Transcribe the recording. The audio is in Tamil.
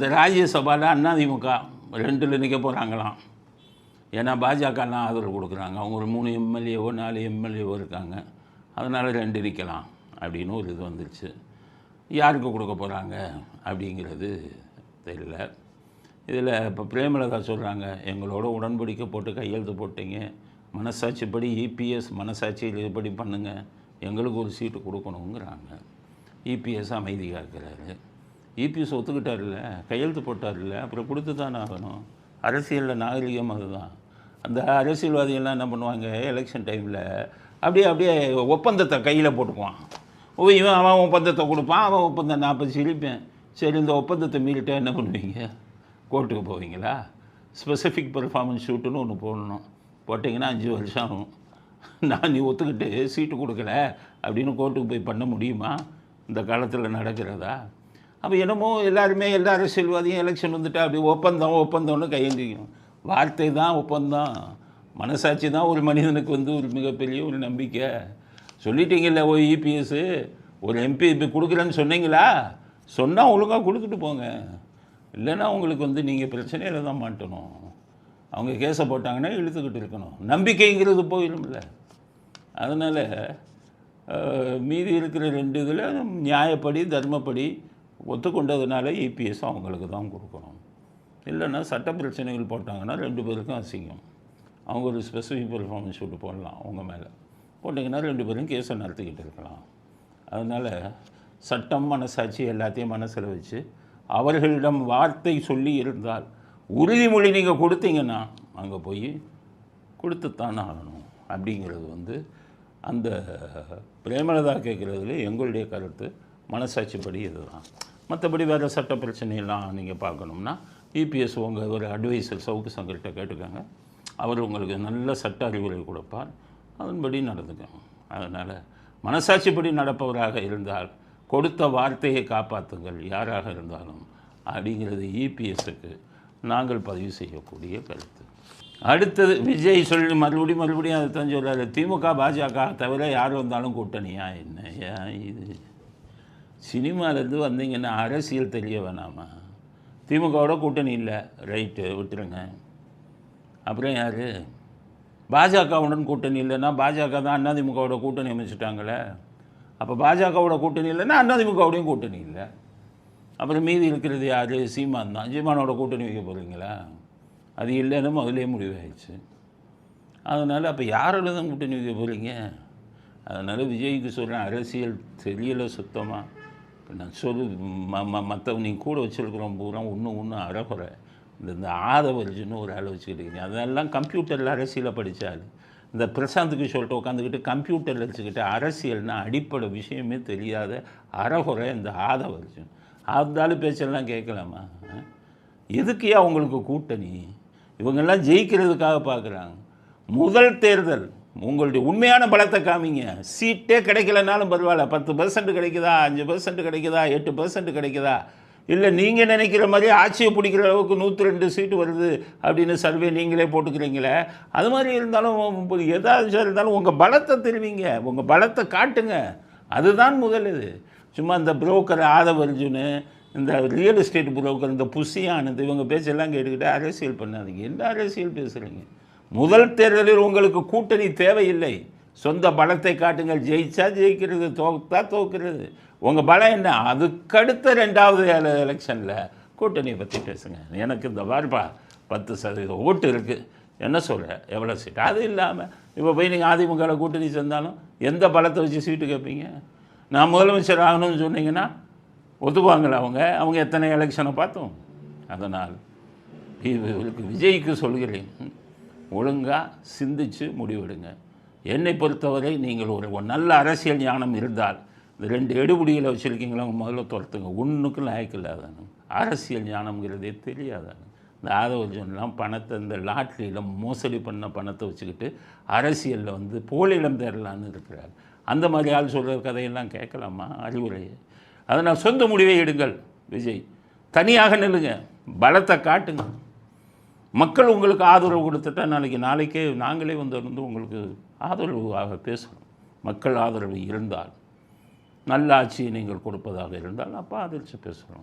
இந்த ராஜ்யசபாவில் திமுக ரெண்டில் நிற்க போகிறாங்களாம் ஏன்னா பாஜகலாம் ஆதரவு கொடுக்குறாங்க. அவங்க ஒரு மூணு எம்எல்ஏவோ நாலு எம்எல்ஏவோ இருக்காங்க. அதனால் ரெண்டு நிற்கலாம் அப்படின்னு ஒரு இது வந்துருச்சு. யாருக்கு கொடுக்க போகிறாங்க அப்படிங்கிறது தெரியல. இதில் இப்போ பிரேமலதா சொல்கிறாங்க எங்களோட உடன்படிக்கை போட்டு கையெழுத்து போட்டீங்க. மனசாட்சிப்படி இபிஎஸ் மனசாட்சியில் இதுபடி பண்ணுங்கள் எங்களுக்கு ஒரு சீட்டு கொடுக்கணுங்கிறாங்க. இபிஎஸ் அமைதி காக்கிறாரு இபிஎஸ் ஒத்துக்கிட்டார்ல கையெழுத்து போட்டார்ல அப்புறம் கொடுத்து தானே ஆகணும். அரசியலில் நாகரிகம் அதுதான். அந்த அரசியல்வாதிகள்லாம் என்ன பண்ணுவாங்க எலெக்ஷன் டைமில் அப்படியே அப்படியே ஒப்பந்தத்தை கையில் போட்டுக்குவான். ஓ இவன் அவன் ஒப்பந்தத்தை கொடுப்பான் அவன் ஒப்பந்தம் நாற்பது சிரிப்பேன் சரி இந்த ஒப்பந்தத்தை மீறிட்டா என்ன பண்ணுவீங்க? கோர்ட்டுக்கு போவீங்களா? ஸ்பெசிஃபிக் பெர்ஃபார்மன்ஸ் ஷூட்டுன்னு ஒன்று போடணும். போட்டிங்கன்னா அஞ்சு வருஷம் ஆகும். நான் நீ ஒத்துக்கிட்டு சீட்டு கொடுக்கல அப்படின்னு கோர்ட்டுக்கு போய் பண்ண முடியுமா? இந்த காலத்தில் நடக்கிறதா? அப்போ என்னமோ எல்லாருமே எல்லா அரசியல்வாதியும் எலெக்ஷன் வந்துட்டா அப்படி ஒப்பந்தம் ஒப்பந்தம்னு கையெழுந்திக்கும் வார்த்தை தான் ஒப்பந்தம். மனசாட்சி தான் ஒரு மனிதனுக்கு வந்து ஒரு மிகப்பெரிய ஒரு நம்பிக்கை. சொல்லிட்டீங்கல்ல ஓ இபிஎஸ்ஸு ஒரு எம்பி இப்போ கொடுக்குறேன்னு சொன்னீங்களா? சொன்னால் ஒழுங்காக கொடுத்துட்டு போங்க. இல்லைன்னா உங்களுக்கு வந்து நீங்கள் பிரச்சனையில் தான் மாட்டணும். அவங்க கேஸை போட்டாங்கன்னா இழுத்துக்கிட்டு இருக்கணும். நம்பிக்கைங்கிறது போயிடும்ல அதனால் மீதி இருக்கிற ரெண்டு இதில் நியாயப்படி தர்மப்படி ஒத்துக்கொண்டதுனால இபிஎஸ் அவங்களுக்கு தான் கொடுக்கணும். இல்லைன்னா சட்ட பிரச்சனைகள் போட்டாங்கன்னா ரெண்டு பேருக்கும் அசிங்கம். அவங்க ஒரு ஸ்பெசிஃபிக் பெர்ஃபார்மன்ஸ் ஷூட்டு போடலாம் அவங்க மேலே. போட்டிங்கன்னா ரெண்டு பேரும் கேஸை நடத்திக்கிட்டு இருக்கலாம். அதனால் சட்டம் மனசாட்சி எல்லாத்தையும் மனசில் வச்சு அவர்களிடம் வார்த்தை சொல்லி இருந்தால் உறுதிமொழி நீங்கள் கொடுத்தீங்கன்னா அங்கே போய் கொடுத்துத்தான் ஆகணும். அப்படிங்கிறது வந்து அந்த பிரேமலதா கேட்குறதுல எங்களுடைய கருத்து. மனசாட்சிப்படி இதுதான். மற்றபடி வேறு சட்ட பிரச்சனையெல்லாம் நீங்கள் பார்க்கணும்னா இபிஎஸ் உங்கள் ஒரு அட்வைசர் சவுக்கு சங்கர்கிட்ட கேட்டுக்கோங்க. அவர் உங்களுக்கு நல்ல சட்ட அறிவுரை கொடுப்பார். அதன்படி நடந்துக்கோங்க. அதனால் மனசாட்சிப்படி நடப்பவராக இருந்தால் கொடுத்த வார்த்தையை காப்பாற்றுங்கள் யாராக இருந்தாலும் அப்படிங்கிறது இபிஎஸ்க்கு நாங்கள் பதிவு செய்யக்கூடிய கருத்து. அடுத்தது விஜய் சொல்லி மறுபடியும் மறுபடியும் அதை தான் சொல்கிறாரு திமுக பாஜக தவிர யார் வந்தாலும் கூட்டணியா? என்ன இது? சினிமாலேருந்து வந்தீங்கன்னா அரசியல் தெரிய வேணாமா? திமுகவோட கூட்டணி இல்லை. ரைட்டு விட்டுருங்க. அப்புறம் யார்? பாஜகவுடன் கூட்டணி இல்லைன்னா பாஜக தான் அதிமுகவோட கூட்டணி அமைச்சிட்டாங்களே. அப்போ பாஜகவோட கூட்டணி இல்லைன்னா அதிமுகவோடையும் கூட்டணி இல்லை. அப்புறம் மீதி இருக்கிறது யார்? சீமான் தான். சீமானோட கூட்டணி வைக்க போகிறீங்களா அது இல்லைன்னு முதலே முடிவாயிடுச்சு. அதனால் அப்போ யாரோட தான் கூட்டணி வைக்க போகிறீங்க அதனால் விஜய்க்கு சொல்கிறேன் அரசியல் தெரியலை சுத்தமாக நான் சொல்லு ம ம மற்றவங்க நீங்கள் கூட வச்சுருக்கிறோம் பூரா ஒன்று ஒன்று அறகுறை. இந்த இந்த ஆதவர்ஜுன்னு ஒரு ஆளை வச்சுக்கிட்டு அதெல்லாம் கம்ப்யூட்டரில் அரசியலை படித்தாள் இந்த பிரசாந்துக்கு சொல்லிட்டு உட்காந்துக்கிட்டு கம்ப்யூட்டரில் வச்சுக்கிட்டு அரசியல்னா அடிப்படை விஷயமே தெரியாத அறகுறை இந்த ஆதவர்ஜுன் அந்த பேச்செல்லாம் கேட்கலாமா? எதுக்கு அவங்களுக்கு கூட்டணி? இவங்கெல்லாம் ஜெயிக்கிறதுக்காக பார்க்குறாங்க முதல் தேர்தல். உங்களுடைய உண்மையான பலத்தை காமிங்க. சீட்டே கிடைக்கலனாலும் பரவாயில்ல. பத்து பர்சன்ட் கிடைக்குதா? அஞ்சு பர்சன்ட் கிடைக்குதா? எட்டு பர்சன்ட் கிடைக்குதா? இல்லை நீங்கள் நினைக்கிற மாதிரி ஆட்சியை பிடிக்கிற அளவுக்கு நூற்றி ரெண்டு சீட்டு வருது அப்படின்னு சர்வே நீங்களே போட்டுக்கிறீங்களே. அது மாதிரி இருந்தாலும் எதாவது இருந்தாலும் உங்கள் பலத்தை தெரிவிங்க. உங்கள் பலத்தை காட்டுங்க. அதுதான் முதல் இது. சும்மா இந்த புரோக்கர் ஆதவர்ஜுனு இந்த ரியல் எஸ்டேட் புரோக்கர் இந்த புஷியானது இவங்க பேச்செல்லாம் கேட்டுக்கிட்டு அரசியல் பண்ணாதீங்க. என்ன அரசியல் பேசுகிறீங்க முதல் தேர்தலில் உங்களுக்கு கூட்டணி தேவையில்லை. சொந்த பலத்தை காட்டுங்கள். ஜெயிச்சா ஜெயிக்கிறது தோத்தா தோக்கிறது. உங்கள் பலம் என்ன? அதுக்கடுத்த ரெண்டாவது எலெக்ஷனில் கூட்டணியை பற்றி பேசுங்க. எனக்கு இந்த வார்ப்பா பத்து சதவீதம் ஓட்டு இருக்குது என்ன சொல்கிற எவ்வளோ சீட்? அது இல்லாமல் இப்போ போய் நீங்கள் அதிமுகவில் கூட்டணி சேர்ந்தாலும் எந்த பலத்தை வச்சு சீட்டு கேட்பீங்க நான் முதலமைச்சர் ஆகணும்னு சொன்னீங்கன்னா ஒத்துக்குவாங்களா அவங்க? அவங்க எத்தனை எலெக்ஷனை பார்த்தோம். அதனால் இவர்களுக்கு விஜய்க்கு சொல்கிறேன். ஒழுங்காக சிந்திச்சு முடிவெடுங்க. என்னை பொறுத்தவரை நீங்கள் ஒரு நல்ல அரசியல் ஞானம் இருந்தால் இந்த ரெண்டு எடுபடியில் வச்சுருக்கீங்களா முதல்ல துரத்துங்க. ஒன்றுக்கும் லாய்க்கு இல்லாதானு அரசியல் ஞானம்ங்கிறதே தெரியாதானு. இந்த ஆதவர்ஜன்லாம் பணத்தை இந்த லாட்ரியில் மோசடி பண்ண பணத்தை வச்சுக்கிட்டு அரசியலில் வந்து போலிடம் தேரலான்னு இருக்கிறார். அந்த மாதிரி ஆள் சொல்கிற கதையெல்லாம் கேட்கலாமா? அறிவுரையை. அதனால் சொந்த முடிவை எடுங்கள் விஜய். தனியாக நில்லுங்க. பலத்தை காட்டுங்க. மக்கள் உங்களுக்கு ஆதரவு கொடுத்துட்டா நாளைக்கு நாளைக்கே நாங்களே வந்து இருந்து உங்களுக்கு ஆதரவாக பேசணும். மக்கள் ஆதரவு இருந்தால் நல்ல ஆட்சியை நீங்கள் கொடுப்பதாக இருந்தால் அப்போ ஆதரித்து பேசுகிறோம்